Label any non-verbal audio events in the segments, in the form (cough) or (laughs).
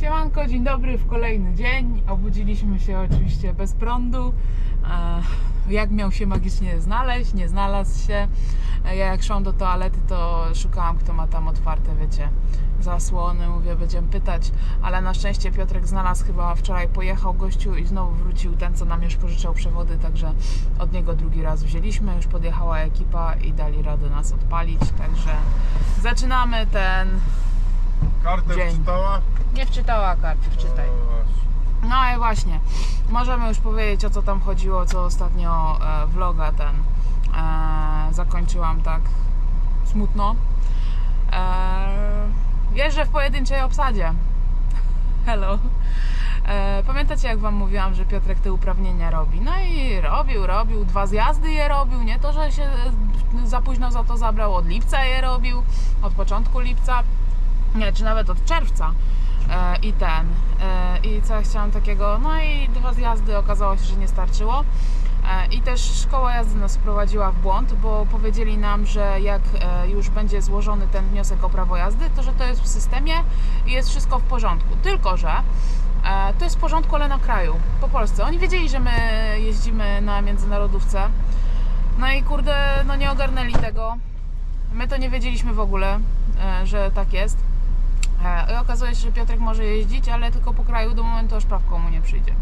Siemanko, dzień dobry w kolejny dzień. Obudziliśmy się oczywiście bez prądu. Jak miał się magicznie znaleźć? Nie znalazł się. E, Ja jak szłam do toalety, to szukałam, kto ma tam otwarte, wiecie, zasłony. Mówię, będziemy pytać, ale na szczęście Piotrek znalazł chyba wczoraj, pojechał gościu i znowu wrócił ten, co nam już pożyczał przewody, także od niego drugi raz wzięliśmy. Już podjechała ekipa i dali radę nas odpalić, także zaczynamy ten... Kartę Dzień. wczytała? Nie wczytała kart, wczytaj. Właśnie. No i właśnie, możemy już powiedzieć o co tam chodziło, co ostatnio e, vloga ten e, zakończyłam tak smutno. E, jeżdżę w pojedynczej obsadzie. (laughs) Hello. E, pamiętacie jak wam mówiłam, że Piotrek te uprawnienia robi? No i robił, robił, dwa zjazdy je robił, nie to, że się e, za późno za to zabrał, od lipca je robił, od początku lipca, nie, czy nawet od czerwca. E, i ten. E, I co ja chciałam takiego? No i dwa zjazdy okazało się, że nie starczyło. E, I też szkoła jazdy nas wprowadziła w błąd, bo powiedzieli nam, że jak e, już będzie złożony ten wniosek o prawo jazdy, to że to jest w systemie i jest wszystko w porządku. Tylko, że e, to jest w porządku, ale na kraju, po Polsce. Oni wiedzieli, że my jeździmy na międzynarodówce. No i kurde, no nie ogarnęli tego. My to nie wiedzieliśmy w ogóle, e, że tak jest. I okazuje się, że Piotrek może jeździć, ale tylko po kraju do momentu, aż prawką mu nie przyjdzie.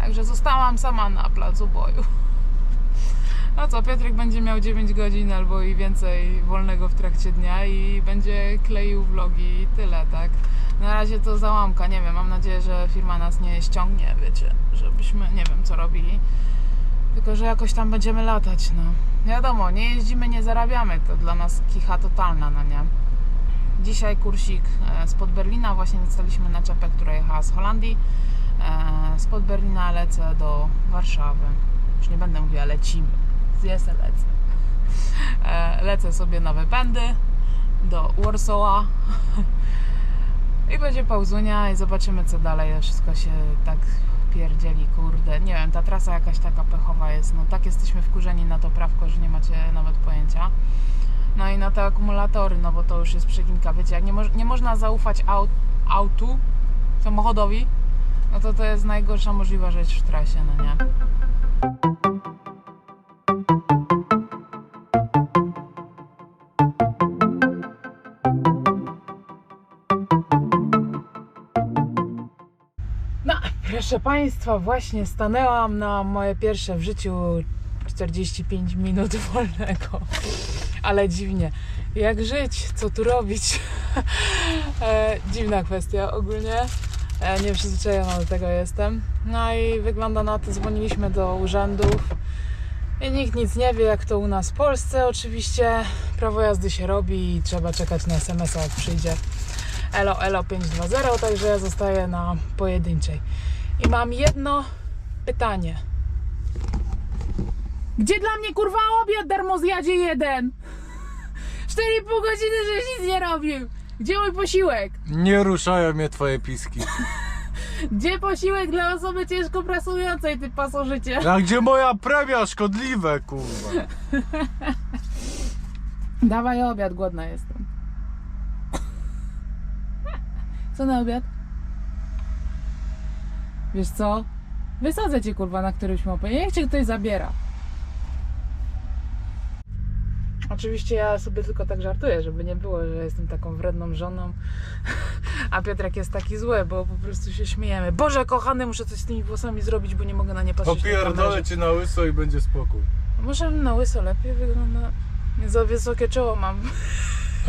Także zostałam sama na placu boju. A co, Piotrek będzie miał 9 godzin albo i więcej wolnego w trakcie dnia i będzie kleił vlogi i tyle, tak? Na razie to załamka, nie wiem, mam nadzieję, że firma nas nie ściągnie, wiecie, żebyśmy nie wiem co robili. Tylko, że jakoś tam będziemy latać, no. Wiadomo, nie jeździmy, nie zarabiamy, to dla nas kicha totalna, no nie? Dzisiaj kursik e, spod Berlina, właśnie dostaliśmy naczepę, która jechała z Holandii. E, Spod Berlina lecę do Warszawy. Już nie będę mówiła lecimy, (laughs) zjesę lecę. E, Lecę sobie na wypędy do Warszawa (laughs) i będzie pauzunia i zobaczymy co dalej. Wszystko się tak pierdzieli, kurde. Nie wiem, ta trasa jakaś taka pechowa jest. No tak jesteśmy wkurzeni na to prawko, że nie macie nawet pojęcia. No i na te akumulatory, no bo to już jest przeginka. Wiecie, jak nie, moż- nie można zaufać aut, autu, samochodowi, no to to jest najgorsza możliwa rzecz w trasie, no nie? Proszę Państwa, właśnie stanęłam na moje pierwsze w życiu 45 minut wolnego. Ale dziwnie. Jak żyć? Co tu robić? (laughs) e, dziwna kwestia ogólnie. E, nieprzyzwyczajona do tego jestem. No i wygląda na to, dzwoniliśmy do urzędów. I nikt nic nie wie, jak to u nas w Polsce. Oczywiście prawo jazdy się robi i trzeba czekać na SMS-a, jak przyjdzie. Elo, elo 520, także ja zostaję na pojedynczej. I mam jedno pytanie. Gdzie dla mnie kurwa obiad darmozjadzie jeden? (laughs) 4,5 godziny, żeś nic nie robił. Gdzie mój posiłek? Nie ruszają mnie twoje piski. (laughs) Gdzie posiłek dla osoby ciężko pracującej, ty pasożycie? A gdzie moja premia szkodliwe, kurwa? Dawaj obiad, głodna jestem. Co na obiad? Wiesz co? Wysadzę cię kurwa na którymś mopie. Niech cię ktoś zabiera. Oczywiście ja sobie tylko tak żartuję, żeby nie było, że jestem taką wredną żoną, (laughs) a Piotrek jest taki zły, bo po prostu się śmiejemy. Boże kochany, muszę coś z tymi włosami zrobić, bo nie mogę na nie patrzeć na Popierdolę kamerze. cię na łyso i będzie spokój. Może na łyso lepiej wygląda. Nie za wysokie czoło mam.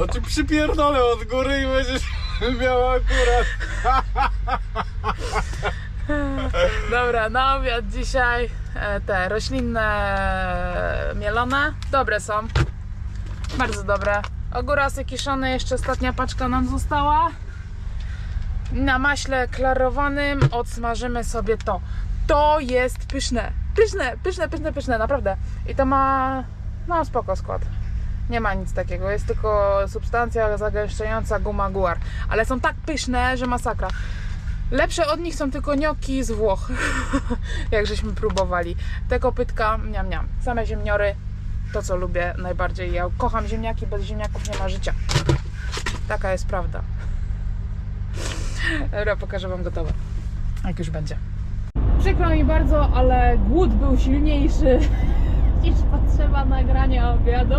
A ty przypierdolę od góry i będziesz (laughs) miała akurat. (laughs) (laughs) Dobra, na obiad dzisiaj e, te roślinne mielone. Dobre są. Bardzo dobre. Ogórasy kiszone, jeszcze ostatnia paczka nam została. Na maśle klarowanym odsmażymy sobie to. To jest pyszne. Pyszne, pyszne, pyszne, pyszne, naprawdę. I to ma, no spoko skład. Nie ma nic takiego, jest tylko substancja zagęszczająca guma guar. Ale są tak pyszne, że masakra. Lepsze od nich są tylko gnocchi z Włoch, (laughs) jak żeśmy próbowali. Te kopytka, miam, miam. Same ziemniory, to co lubię najbardziej. Ja kocham ziemniaki, bez ziemniaków nie ma życia. Taka jest prawda. (laughs) Dobra, pokażę Wam gotowe. Jak już będzie. Przykro mi bardzo, ale głód był silniejszy (laughs) niż potrzeba nagrania obiadu,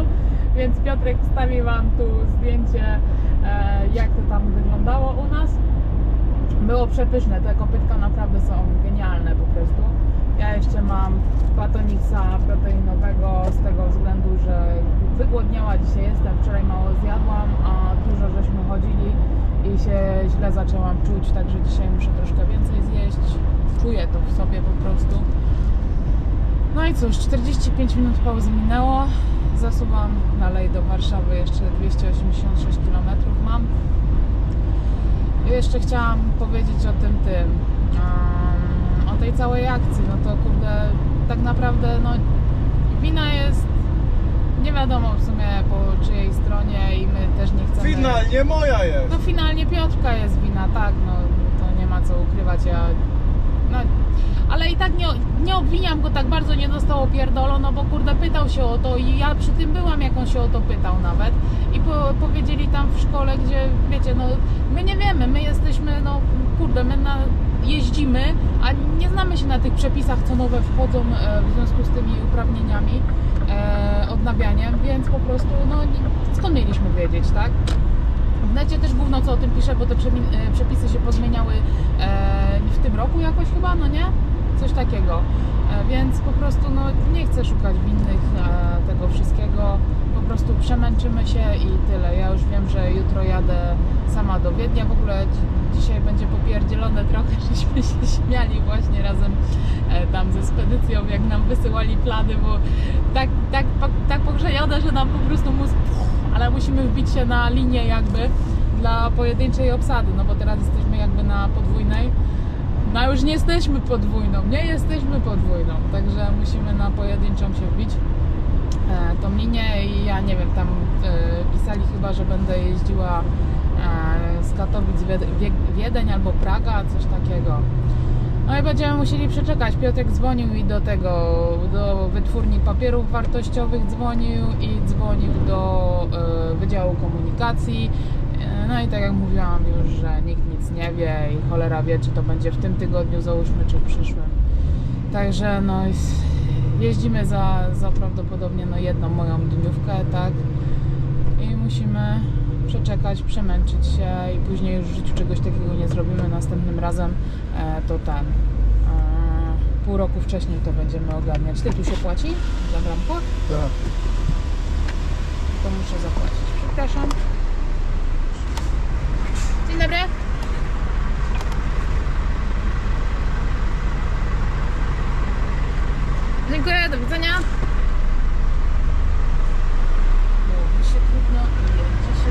więc Piotrek wstawi Wam tu zdjęcie, e, jak to tam wyglądało u nas. Było przepyszne, te kopytka naprawdę są genialne po prostu. Ja jeszcze mam batoniksa proteinowego z tego względu, że wygłodniała dzisiaj jestem, wczoraj mało zjadłam, a dużo żeśmy chodzili i się źle zaczęłam czuć, także dzisiaj muszę troszkę więcej zjeść. Czuję to w sobie po prostu. No i cóż, 45 minut pauzy minęło. Zasuwam dalej do Warszawy, jeszcze 286 km mam. Jeszcze chciałam powiedzieć o tym tym, em, o tej całej akcji. No to kurde, tak naprawdę no, wina jest nie wiadomo w sumie po czyjej stronie i my też nie chcemy... Finalnie moja jest. No finalnie Piotrka jest wina, tak, no to nie ma co ukrywać, ja... No, ale i tak nie, nie obwiniam go tak bardzo, nie dostał opierdolo, no bo kurde pytał się o to i ja przy tym byłam, jak on się o to pytał nawet i po, powiedzieli tam w szkole, gdzie wiecie, no my nie wiemy, my jesteśmy, no kurde, my na, jeździmy, a nie znamy się na tych przepisach, co nowe wchodzą e, w związku z tymi uprawnieniami, e, odnawianiem, więc po prostu, no skąd mieliśmy wiedzieć, tak? W necie też gówno co o tym pisze, bo te e, przepisy się pozmieniały e, w tym roku jakoś chyba, no nie? Coś takiego. E, więc po prostu no, nie chcę szukać winnych e, tego wszystkiego. Po prostu przemęczymy się i tyle. Ja już wiem, że jutro jadę sama do Wiednia. W ogóle dzi- dzisiaj będzie popierdzielone trochę, (laughs) żeśmy się śmiali właśnie razem e, tam ze spedycją, jak nam wysyłali plany, bo tak, tak, tak pogrzejone, że nam po prostu mózg ale musimy wbić się na linię jakby dla pojedynczej obsady, no bo teraz jesteśmy jakby na podwójnej. No już nie jesteśmy podwójną, nie jesteśmy podwójną, także musimy na pojedynczą się wbić e, tą linię i ja nie wiem, tam e, pisali chyba, że będę jeździła e, z Katowic Wie- Wiedeń albo Praga, coś takiego. No i będziemy musieli przeczekać. Piotrek dzwonił i do tego, do wytwórni papierów wartościowych dzwonił i dzwonił do e, Wydziału Komunikacji. No i tak jak mówiłam już, że nikt nic nie wie i cholera wie, czy to będzie w tym tygodniu załóżmy, czy w przyszłym. Także no jeździmy za, za prawdopodobnie no, jedną moją dniówkę, tak? I musimy przeczekać, przemęczyć się i później już w życiu czegoś takiego nie zrobimy. Następnym razem e, to ten. E, pół roku wcześniej to będziemy ogarniać. Ty tu się płaci za bramkę? Tak. To muszę zapłacić. Przepraszam. Dobry. Dziękuję, do widzenia.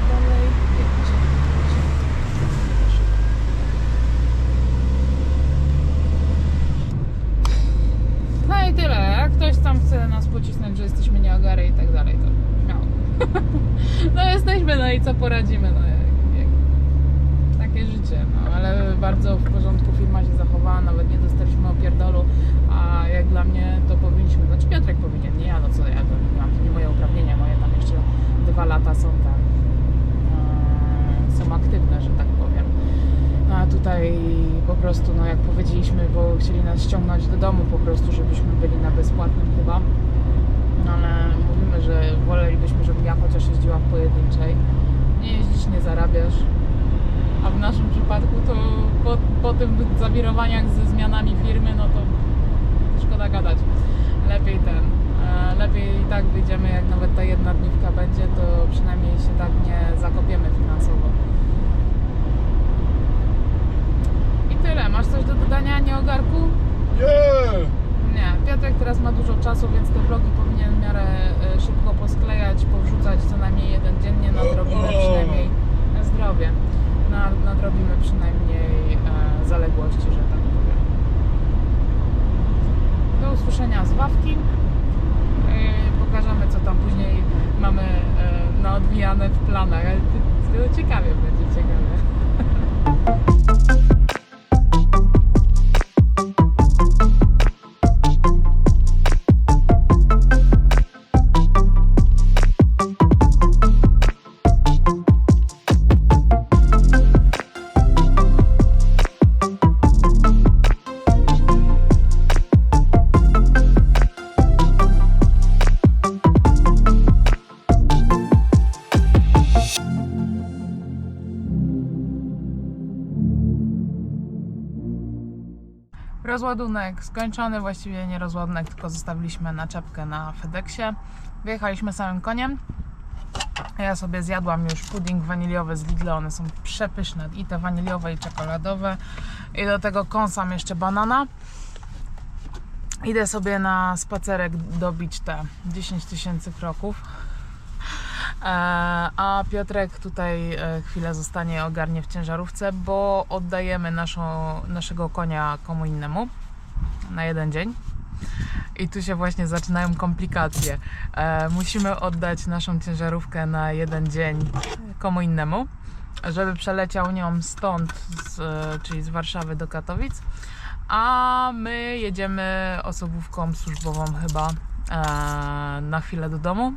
Dalej. No i tyle. Jak ktoś tam chce nas pocisnąć, że jesteśmy nieogary i tak dalej, to śmiało. (laughs) no jesteśmy, no i co poradzimy, no życie, no ale bardzo w porządku firma się zachowała, nawet nie dostaliśmy opierdolu, a jak dla mnie to powinniśmy, znaczy Piotrek powinien, nie ja, no co ja, to, mam, nie moje uprawnienia, moje tam jeszcze dwa lata są tam, e, są aktywne, że tak powiem. No a tutaj po prostu, no jak powiedzieliśmy, bo chcieli nas ściągnąć do domu po prostu, żebyśmy byli na bezpłatnym chyba. No ale mówimy, że wolelibyśmy, żebym ja chociaż jeździła w pojedynczej. Nie jeździsz, nie zarabiasz. A w naszym przypadku to po, po tym zawirowaniach ze zmianami firmy, no to szkoda gadać. Lepiej ten, e, lepiej i tak wyjdziemy, jak nawet ta jedna dniówka będzie, to rozładunek skończony, właściwie nie rozładunek, tylko zostawiliśmy naczepkę na FedExie. Wyjechaliśmy samym koniem. Ja sobie zjadłam już pudding waniliowy z Lidla, one są przepyszne i te waniliowe i czekoladowe. I do tego kąsam jeszcze banana. Idę sobie na spacerek dobić te 10 tysięcy kroków. E, A Piotrek tutaj e, chwilę zostanie ogarnie w ciężarówce, bo oddajemy naszą, naszego konia komu innemu na jeden dzień. I tu się właśnie zaczynają komplikacje. E, musimy oddać naszą ciężarówkę na jeden dzień komu innemu, żeby przeleciał nią stąd, z, e, czyli z Warszawy do Katowic. A my jedziemy osobówką służbową chyba e, na chwilę do domu.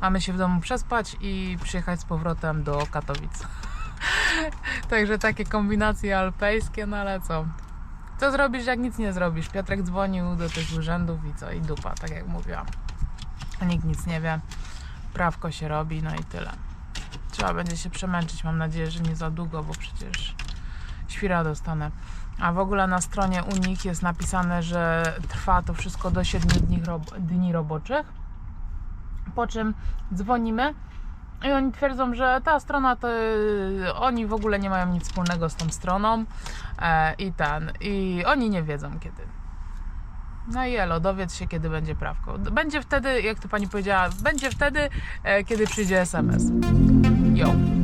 Mamy się w domu przespać i przyjechać z powrotem do Katowic. (laughs) Także takie kombinacje alpejskie, no ale co? Co zrobisz, jak nic nie zrobisz? Piotrek dzwonił do tych urzędów i co? I dupa, tak jak mówiłam. Nikt nic nie wie. Prawko się robi, no i tyle. Trzeba będzie się przemęczyć, mam nadzieję, że nie za długo, bo przecież świra dostanę. A w ogóle na stronie Unik jest napisane, że trwa to wszystko do 7 dni, rob- dni roboczych. Po czym dzwonimy i oni twierdzą, że ta strona to y, oni w ogóle nie mają nic wspólnego z tą stroną e, i ten, i oni nie wiedzą kiedy. No i elo, dowiedz się kiedy będzie prawko. Będzie wtedy, jak to pani powiedziała, będzie wtedy, e, kiedy przyjdzie SMS. Yo.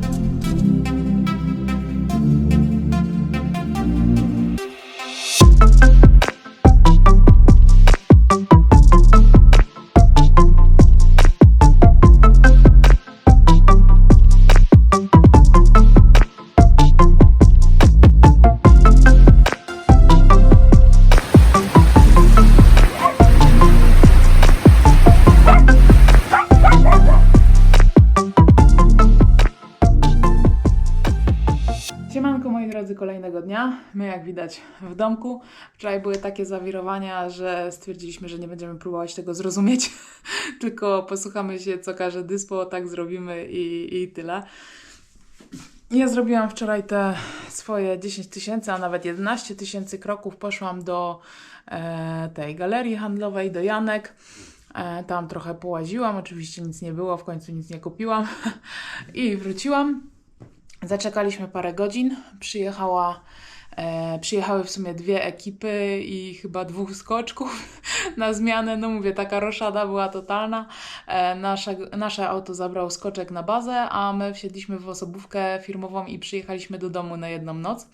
Widać w domku. Wczoraj były takie zawirowania, że stwierdziliśmy, że nie będziemy próbować tego zrozumieć, (laughs) tylko posłuchamy się co każe dyspo, tak zrobimy i, i tyle. Ja zrobiłam wczoraj te swoje 10 tysięcy, a nawet 11 tysięcy kroków. Poszłam do e, tej galerii handlowej, do Janek. E, tam trochę połaziłam, oczywiście nic nie było, w końcu nic nie kupiłam (laughs) i wróciłam. Zaczekaliśmy parę godzin. Przyjechała, e, przyjechały w sumie dwie ekipy i chyba dwóch skoczków (laughs) na zmianę. No mówię, taka roszada była totalna. E, nasze, nasze auto zabrał skoczek na bazę, a my wsiedliśmy w osobówkę firmową i przyjechaliśmy do domu na jedną noc.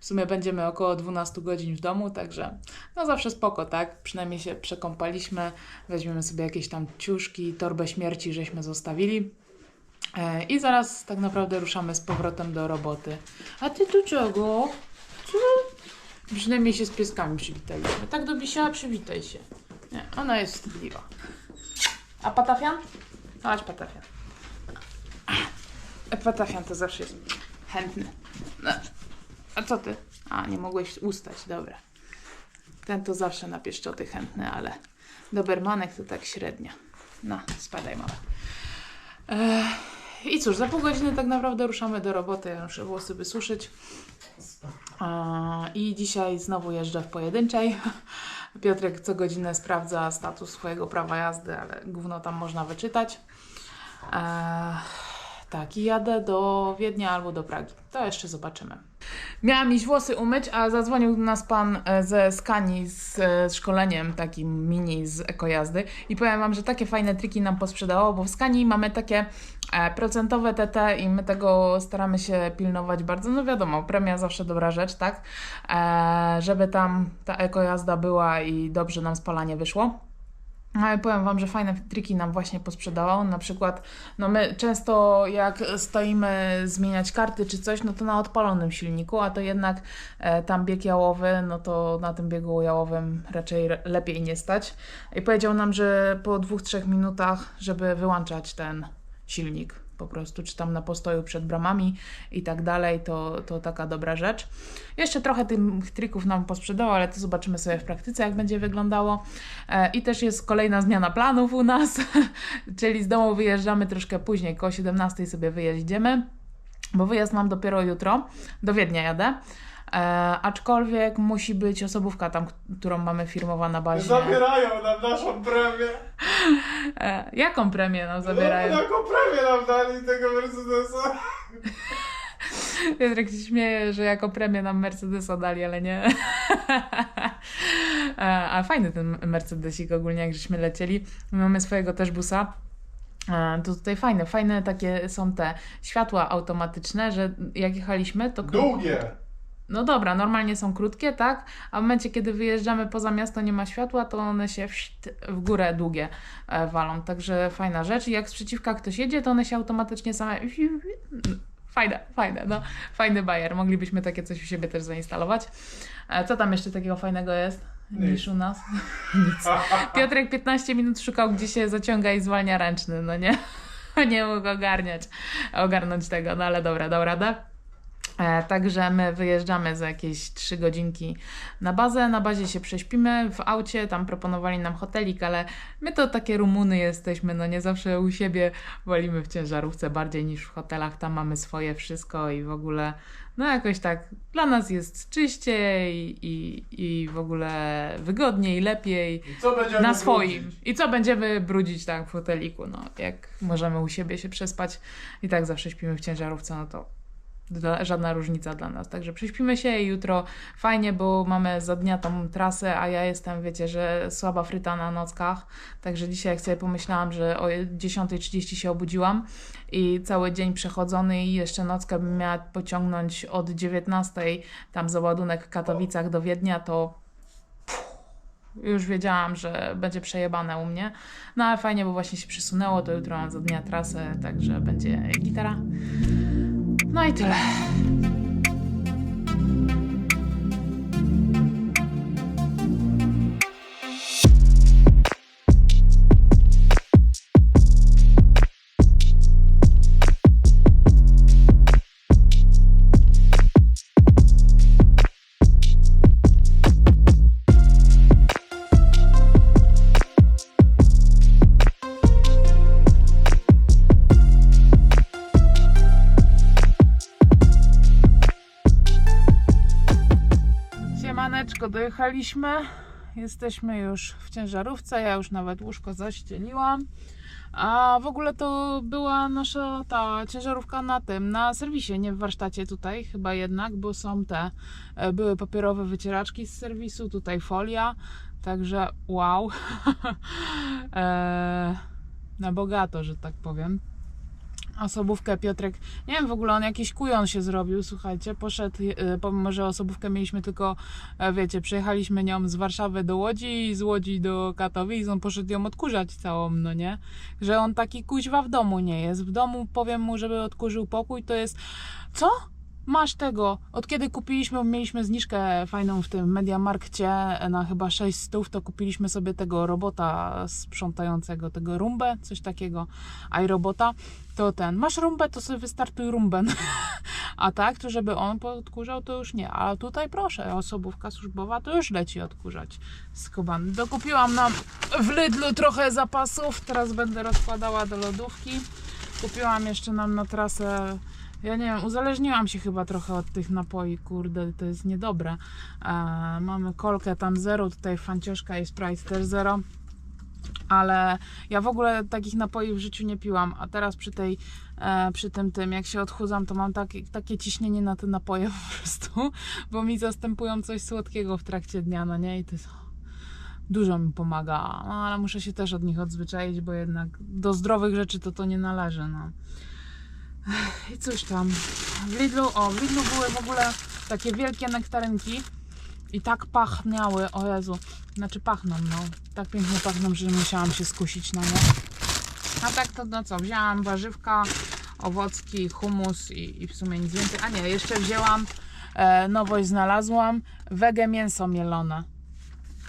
W sumie będziemy około 12 godzin w domu, także no zawsze spoko, tak? Przynajmniej się przekąpaliśmy, weźmiemy sobie jakieś tam ciuszki, torbę śmierci, żeśmy zostawili. E, I zaraz tak naprawdę ruszamy z powrotem do roboty. A ty do czego? Co? Przynajmniej się z pieskami przywitaliśmy. Tak do Bisia, przywitaj się. Nie, ona jest wstydliwa. A Patafian? Chodź Patafian. A Patafian to zawsze jest chętny. No. A co ty? A, nie mogłeś ustać, dobra. Ten to zawsze na pieszczoty chętny, ale Dobermanek to tak średnio. No, spadaj mała. Ech, I cóż, za pół godziny tak naprawdę ruszamy do roboty. Ja muszę włosy wysuszyć. I dzisiaj znowu jeżdżę w pojedynczej. (laughs) Piotrek co godzinę sprawdza status swojego prawa jazdy, ale gówno tam można wyczytać. Ech, tak, i jadę do Wiednia albo do Pragi. To jeszcze zobaczymy. Miałam iść włosy umyć, a zadzwonił do nas pan e, ze Skani z e, szkoleniem takim mini z ekojazdy i powiem wam, że takie fajne triki nam posprzedało, bo w Skani mamy takie e, procentowe TT i my tego staramy się pilnować bardzo. No wiadomo, premia zawsze dobra rzecz, tak? Żeby tam ta ekojazda była i dobrze nam spalanie wyszło. No ale powiem Wam, że fajne triki nam właśnie posprzedawał. Na przykład, no my często jak stoimy zmieniać karty czy coś, no to na odpalonym silniku, a to jednak e, tam bieg jałowy, no to na tym biegu jałowym raczej re- lepiej nie stać. I powiedział nam, że po dwóch, trzech minutach, żeby wyłączać ten silnik po prostu, czy tam na postoju przed bramami i tak dalej, to, to taka dobra rzecz. Jeszcze trochę tych trików nam posprzedało, ale to zobaczymy sobie w praktyce, jak będzie wyglądało. E, I też jest kolejna zmiana planów u nas, (laughs) czyli z domu wyjeżdżamy troszkę później, koło 17 sobie wyjeździemy, bo wyjazd mam dopiero jutro, do Wiednia jadę. E, aczkolwiek musi być osobówka tam, którą mamy firmowa na bazie. Zabierają nam naszą premię. E, jaką premię nam zabierają? No, jaką premię nam dali tego Mercedesa? Piotrek się śmieje, że jako premię nam Mercedesa dali, ale nie. E, A fajny ten Mercedesik ogólnie, jak żeśmy lecieli. My mamy swojego też busa. E, To tutaj fajne, fajne takie są te światła automatyczne, że jak jechaliśmy, to... Długie. No dobra, normalnie są krótkie, tak? A w momencie, kiedy wyjeżdżamy poza miasto, nie ma światła, to one się w górę długie e, walą. Także fajna rzecz. I jak z przeciwka ktoś jedzie, to one się automatycznie same. Fajne, fajne, no. Fajny bajer. Moglibyśmy takie coś u siebie też zainstalować. E, Co tam jeszcze takiego fajnego jest? Niż u nas? (laughs) Nic. Piotrek 15 minut szukał, gdzie się zaciąga i zwalnia ręczny, no nie? (laughs) Nie mógł ogarniać, ogarnąć tego, no ale dobra, dał radę. E, Także my wyjeżdżamy za jakieś 3 godzinki na bazę. Na bazie się prześpimy w aucie. Tam proponowali nam hotelik, ale my to takie Rumuny jesteśmy. No nie zawsze u siebie wolimy w ciężarówce bardziej niż w hotelach. Tam mamy swoje wszystko i w ogóle, no jakoś tak dla nas jest czyściej i, i w ogóle wygodniej, lepiej na swoim. wrócić? I co będziemy brudzić tak w hoteliku, no jak możemy u siebie się przespać i tak zawsze śpimy w ciężarówce, no to dla, żadna różnica dla nas. Także prześpimy się i jutro fajnie, bo mamy za dnia tą trasę, a ja jestem, wiecie, że słaba fryta na nockach. Także dzisiaj jak sobie pomyślałam, że o 10.30 się obudziłam i cały dzień przechodzony i jeszcze nockę bym miała pociągnąć od 19.00 tam za ładunek w Katowicach do Wiednia, to już wiedziałam, że będzie przejebane u mnie. No ale fajnie, bo właśnie się przysunęło, to jutro mam za dnia trasę, także będzie gitara. No dojechaliśmy. Jesteśmy już w ciężarówce. Ja już nawet łóżko zaścieliłam. A w ogóle to była nasza ta ciężarówka na tym, na serwisie, nie w warsztacie tutaj chyba jednak, bo są te, e, były papierowe wycieraczki z serwisu, tutaj folia, także wow. (laughs) e, na bogato, że tak powiem osobówkę Piotrek, nie wiem w ogóle on jakiś kujon się zrobił, słuchajcie, poszedł, e, pomimo, że osobówkę mieliśmy tylko, e, wiecie, przyjechaliśmy nią z Warszawy do Łodzi i z Łodzi do Katowic, on poszedł ją odkurzać całą, no nie, że on taki kuźwa w domu nie jest, w domu powiem mu, żeby odkurzył pokój, to jest, co? Masz tego. Od kiedy kupiliśmy, mieliśmy zniżkę fajną w tym Mediamarkcie na chyba 6 stów, to kupiliśmy sobie tego robota sprzątającego, tego rumbę, coś takiego, iRobota. To ten, masz rumbę, to sobie wystartuj rumbę. (laughs) A tak, to żeby on podkurzał, to już nie. A tutaj proszę, osobówka służbowa to już leci odkurzać skubany. Dokupiłam nam w Lidlu trochę zapasów, teraz będę rozkładała do lodówki. Kupiłam jeszcze nam na trasę ja nie wiem, uzależniłam się chyba trochę od tych napoi, kurde, to jest niedobre. E, mamy kolkę tam zero, tutaj fancioszka i Sprite też zero. Ale ja w ogóle takich napoi w życiu nie piłam, a teraz przy tej, e, przy tym tym, jak się odchudzam, to mam takie ciśnienie na te napoje (laughs) po prostu, bo mi zastępują coś słodkiego w trakcie dnia, no nie? I to jest, dużo mi pomaga, no, ale muszę się też od nich odzwyczaić, bo jednak do zdrowych rzeczy to to nie należy, no. I cóż tam. W Lidlu, o, w Lidlu były w ogóle takie wielkie nektarynki i tak pachniały, o Jezu. Znaczy pachną, no. Tak pięknie pachną, że musiałam się skusić na nie. A tak to no co, wzięłam warzywka, owocki, humus i, i w sumie nic więcej. A nie, jeszcze wzięłam, e, nowość znalazłam, wege mięso mielone.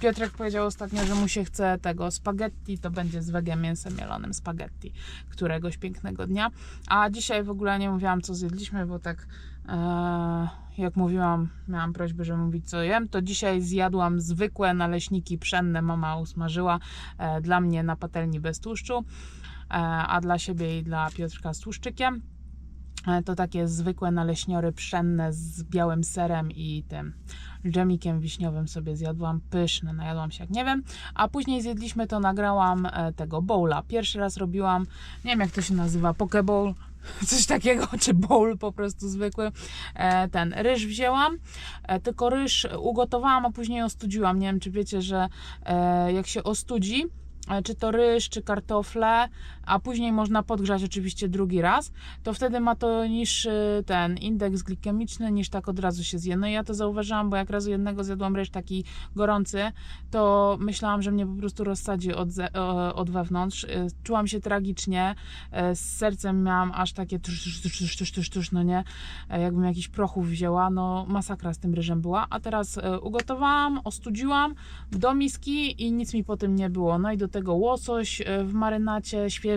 Piotrek powiedział ostatnio, że mu się chce tego spaghetti, to będzie z wege mięsem mielonym spaghetti któregoś pięknego dnia. A dzisiaj w ogóle nie mówiłam, co zjedliśmy, bo tak e, jak mówiłam, miałam prośbę, żeby mówić, co jem, to dzisiaj zjadłam zwykłe naleśniki pszenne, mama usmażyła e, dla mnie na patelni bez tłuszczu, e, a dla siebie i dla Piotrka z tłuszczykiem. E, To takie zwykłe naleśniory pszenne z białym serem i tym dżemikiem wiśniowym sobie zjadłam. Pyszne, najadłam się jak nie wiem. A później zjedliśmy to, nagrałam e, tego bowla. Pierwszy raz robiłam, nie wiem jak to się nazywa, pokeball, (laughs) coś takiego, czy bowl po prostu zwykły. E, Ten ryż wzięłam, tylko ryż ugotowałam, a później ostudziłam. Nie wiem, czy wiecie, że jak się ostudzi, czy to ryż, czy kartofle, a później można podgrzać oczywiście drugi raz, to wtedy ma to niższy ten indeks glikemiczny niż tak od razu się zje. No ja to zauważyłam, bo jak razu jednego zjadłam ryż taki gorący, to myślałam, że mnie po prostu rozsadzi od, od wewnątrz. E, Czułam się tragicznie, e, z sercem miałam aż takie tusz, tusz, tusz, tusz, tusz, no nie, E, jakbym jakiś prochów wzięła, no masakra z tym ryżem była, a teraz ugotowałam, ostudziłam do miski i nic mi po tym nie było. No i do tego łosoś w marynacie, świeży,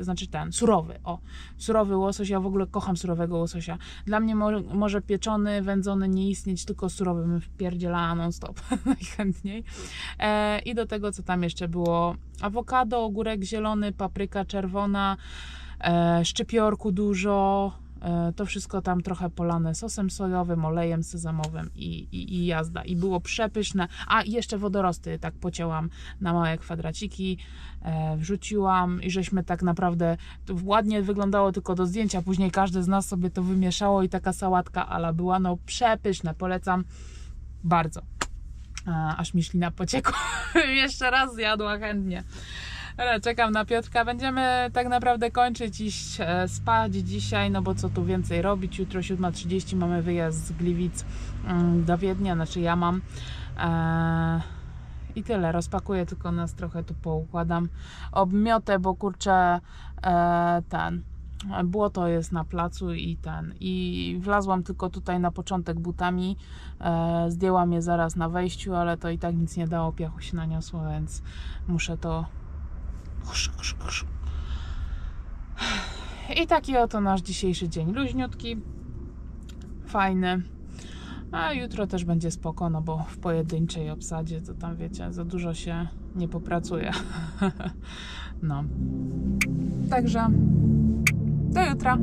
znaczy ten, surowy, o, surowy łosoś, ja w ogóle kocham surowego łososia. Dla mnie mo może pieczony, wędzony nie istnieć, tylko surowy wpierdzielała non stop, (laughs) najchętniej. E, I do tego, co tam jeszcze było, awokado, ogórek zielony, papryka czerwona, e, szczypiorku dużo, to wszystko tam trochę polane sosem sojowym, olejem sezamowym i, i, i jazda. I było przepyszne. A jeszcze wodorosty tak pocięłam na małe kwadraciki, e, wrzuciłam i żeśmy tak naprawdę, ładnie wyglądało tylko do zdjęcia, później każdy z nas sobie to wymieszało i taka sałatka ala była no przepyszne, polecam bardzo. A, aż mi ślina pociekła. (laughs) Jeszcze raz zjadła chętnie. Ale czekam na Piotrka. Będziemy tak naprawdę kończyć, iść e, spać dzisiaj, no bo co tu więcej robić. Jutro 7.30 mamy wyjazd z Gliwic mm, do Wiednia, znaczy ja mam. E, I tyle. Rozpakuję, tylko nas trochę tu poukładam. Obmiotę, bo kurczę e, ten błoto jest na placu i ten. I wlazłam tylko tutaj na początek butami. E, zdjęłam je zaraz na wejściu, ale to i tak nic nie dało, piachu się naniosło, więc muszę to. I taki oto nasz dzisiejszy dzień. Luźniutki, fajny. A jutro też będzie spoko, no bo w pojedynczej obsadzie to tam wiecie, za dużo się nie popracuje. (laughs) no. Także do jutra.